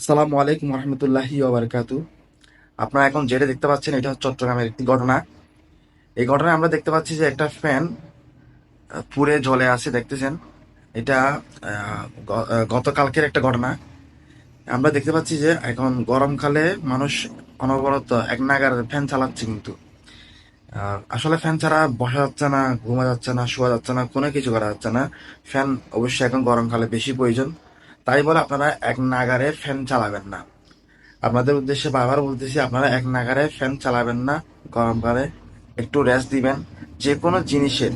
আসসালামু আলাইকুম রহমতুল্লাহি ওবরকাতু। আপনারা এখন যেটা দেখতে পাচ্ছেন, এটা হচ্ছে চট্টগ্রামের একটি ঘটনা। এই ঘটনায় আমরা দেখতে পাচ্ছি যে একটা ফ্যান পুড়ে জ্বলে আছে, দেখতেছেন? এটা গতকালকের একটা ঘটনা। আমরা দেখতে পাচ্ছি যে এখন গরমকালে মানুষ অনবরত এক নাগার ফ্যান চালাচ্ছে কিন্তু। আসলে ফ্যান ছাড়া বসা যাচ্ছে না, ঘুমা যাচ্ছে না, শোয়া যাচ্ছে না, কোনো কিছু করা যাচ্ছে না। ফ্যান অবশ্যই এখন গরমকালে বেশি প্রয়োজন। তাই বলে আপনারা এক নাগারে ফ্যান চালাবেন না। আপনাদের উদ্দেশ্যে বারবার বলতেছি, আপনারা এক নাগারে ফ্যান চালাবেন না গরমকালে একটু রেস্ট দিবেন। যে কোনো জিনিসের,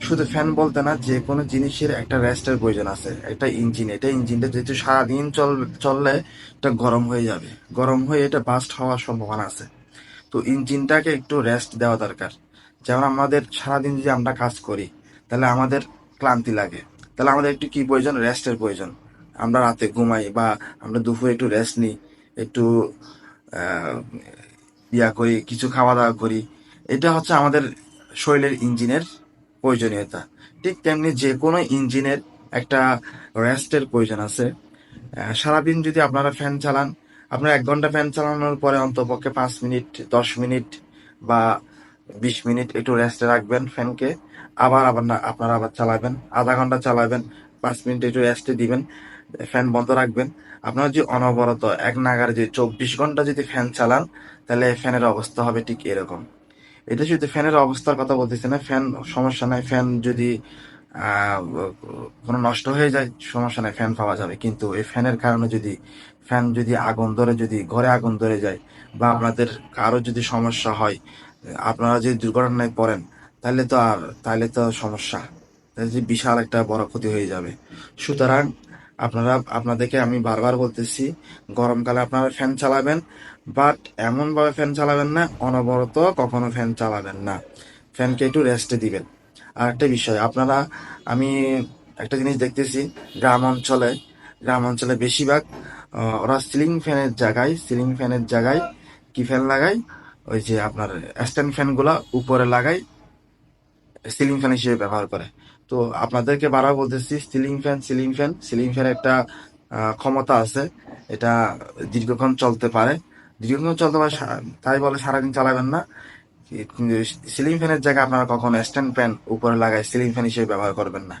শুধু ফ্যান বলতে না যে কোনো জিনিসের একটা রেস্টের প্রয়োজন আছে। একটা ইঞ্জিন এটা ইঞ্জিনটা যেহেতু সারাদিন চল, চললে এটা গরম হয়ে যাবে। গরম হয়ে এটা বাস্ট হওয়ার সম্ভাবনা আছে। তো ইঞ্জিনটাকে একটু রেস্ট দেওয়া দরকার। যেমন আমাদের সারাদিন যদি আমরা কাজ করি, তাহলে আমাদের ক্লান্তি লাগে। তাহলে আমাদের একটু কি প্রয়োজন? রেস্টের প্রয়োজন। আমরা রাতে ঘুমাই বা আমরা দুপুরে একটু রেস্ট নিই, একটু ইয়া করি, কিছু খাওয়া দাওয়া করি, এটা হচ্ছে আমাদের শরীরের ইঞ্জিনের প্রয়োজনীয়তা। ঠিক তেমনি যে কোনো ইঞ্জিনের একটা রেস্টের প্রয়োজন আছে। সারাদিন যদি আপনারা ফ্যান চালান, আপনারা এক ঘণ্টা ফ্যান চালানোর পরে অন্তপক্ষে পাঁচ মিনিট, দশ মিনিট বা বিশ মিনিট একটু রেস্টে রাখবেন ফ্যানকে, আবার আবার আপনারা আবার চালাবেন, আধা ঘণ্টা চালাবেন, পাঁচ মিনিট একটু রেস্টে দিবেন। ফ্যান বন্ধ রাখবেন। আপনারা যদি অনবরত এক নাগারে যদি চব্বিশ ঘণ্টা যদি ফ্যান চালান, তাহলে ফ্যানের অবস্থা হবে ঠিক এরকম। এটা শুধু ফ্যানের অবস্থার কথা বলতেছি না, ফ্যান সমস্যা নাই, ফ্যান যদি কোনো নষ্ট হয়ে যায়, সমস্যা নাই, ফ্যান পাওয়া যাবে। কিন্তু এই ফ্যানের কারণে যদি, ফ্যান যদি আগুন ধরে, যদি ঘরে আগুন ধরে যায় বা আপনাদের কারও যদি সমস্যা হয়, আপনারা যদি দুর্ঘটনায় পড়েন, তাহলে তো আর, তাহলে তো সমস্যা। বিশাল একটা বড় ক্ষতি হয়ে যাবে। সুতরাং আপনারা, আপনাদেরকে আমি বারবার বলতেছি, গরমকালে আপনারা ফ্যান চালাবেন বাট এমন ভাবে ফ্যান চালাবেন না, অনবরত কখনো ফ্যান চালাবেন না। ফ্যানকে একটু রেস্টে দিবেন। আর একটা বিষয়, আপনারা, আমি একটা জিনিস দেখতেছি গ্রাম অঞ্চলে গ্রাম অঞ্চলে বেশিরভাগ ওরা সিলিং ফ্যানের জায়গায়, সিলিং ফ্যানের জায়গায় কি ফ্যান লাগায়? ওই যে আপনার স্ট্যান্ড ফ্যানগুলা উপরে লাগায় সিলিং ফ্যান হিসেবে ব্যবহার করে। তো আপনাদেরকে বারবার বলতেছি ceiling fan ceiling fan ceiling ফ্যানের একটা ক্ষমতা আছে। এটা দীর্ঘক্ষণ চলতে পারে। দীর্ঘক্ষণ চলতে পারে তাই বলে সারাদিন চালাবেন না। সিলিং ফ্যানের জায়গায় আপনারা কখনো স্ট্যান্ড ফ্যান উপরে লাগায় সিলিং ফ্যান হিসেবে ব্যবহার করবেন না।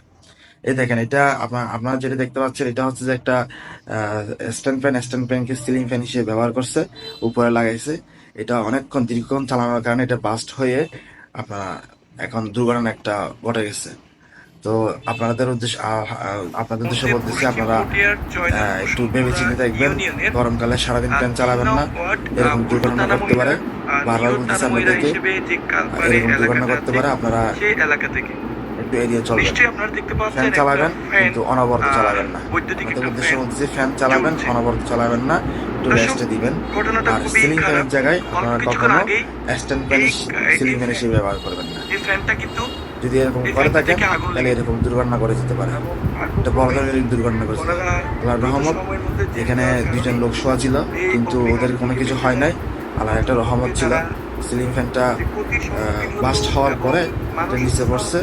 এই দেখেন, এটা আপনার আপনারা যেটা দেখতে পাচ্ছেন, এটা হচ্ছে যে একটা স্ট্যান্ড ফ্যান স্ট্যান্ড ফ্যানকে সিলিং ফ্যান হিসেবে ব্যবহার করছে, উপরে লাগাইছে। এটা অনেকক্ষণ, দীর্ঘক্ষণ চালানোর কারণে এটা বাস্ট হয়ে আপনার এখন দুর্ঘটনা একটা ঘটে গেছে। তো আপনাদের উদ্দেশ্য আপনাদের উদ্দেশ্যে বলতেছি আপনারা একটু ভেবে চিন্তে দেখবেন গরমকালে সারাদিন ফ্যান চালাবেন না। এরকম দুর্ঘটনা করতে পারে। বারবার বলতেছি আপনাদেরকে। এরকম দুর্ঘটনা করতে পারে আপনারা এলাকা থেকে। একটু এড়িয়ে চলবেন। আপনারা দেখতে পাচ্ছেন ফ্যান চালাবেন কিন্তু অনবরত চালাবেন না। আমাদের উদ্দেশ্য ফ্যান বলতেছি ফ্যান চালাবেন। অনবরত চালাবেন না একটু রেস্টে দিবেন। আর সিলিং ফ্যানের জায়গায় আপনারা কখনো স্ট্যান্ড ফ্যান সিলিং ফ্যান হিসেবে ব্যবহার করবেন না। এই ফ্যানটা কিন্তু যদি এরকম করে থাকেন তাহলে এরকম দুর্ঘটনা করে যেতে পারে। এটা বড় ধরনের দুর্ঘটনা করেছে ওনারা আল্লাহর রহমত যে এখানে দুইজন লোক শোয়া ছিল কিন্তু ওদের কোনো কিছু হয় নাই। আল্লাহর একটা রহমত ছিল। সিলিং ফ্যানটা যে বাস্ট হওয়ার পরে নিচে পড়ছে।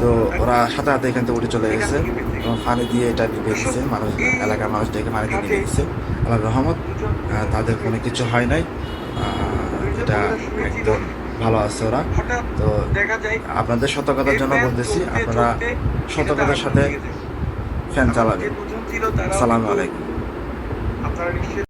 তো ওরা সাথে সাথে এখান থেকে উঠে চলে গেছে এবং পানি দিয়ে এটা নিভে দিচ্ছে মানুষ এলাকার মানুষ ডেকে পানি দিয়ে নিভে দিচ্ছে আল্লাহর রহমত তাদের কোনো কিছু হয় নাই। এটা একদম ভালো আছে ওরা। তো আপনাদের সতর্কতার জন্য বলতেছি, আপনারা সতর্কতার সাথে ফ্যান চালাবেন। আসসালামু আলাইকুম।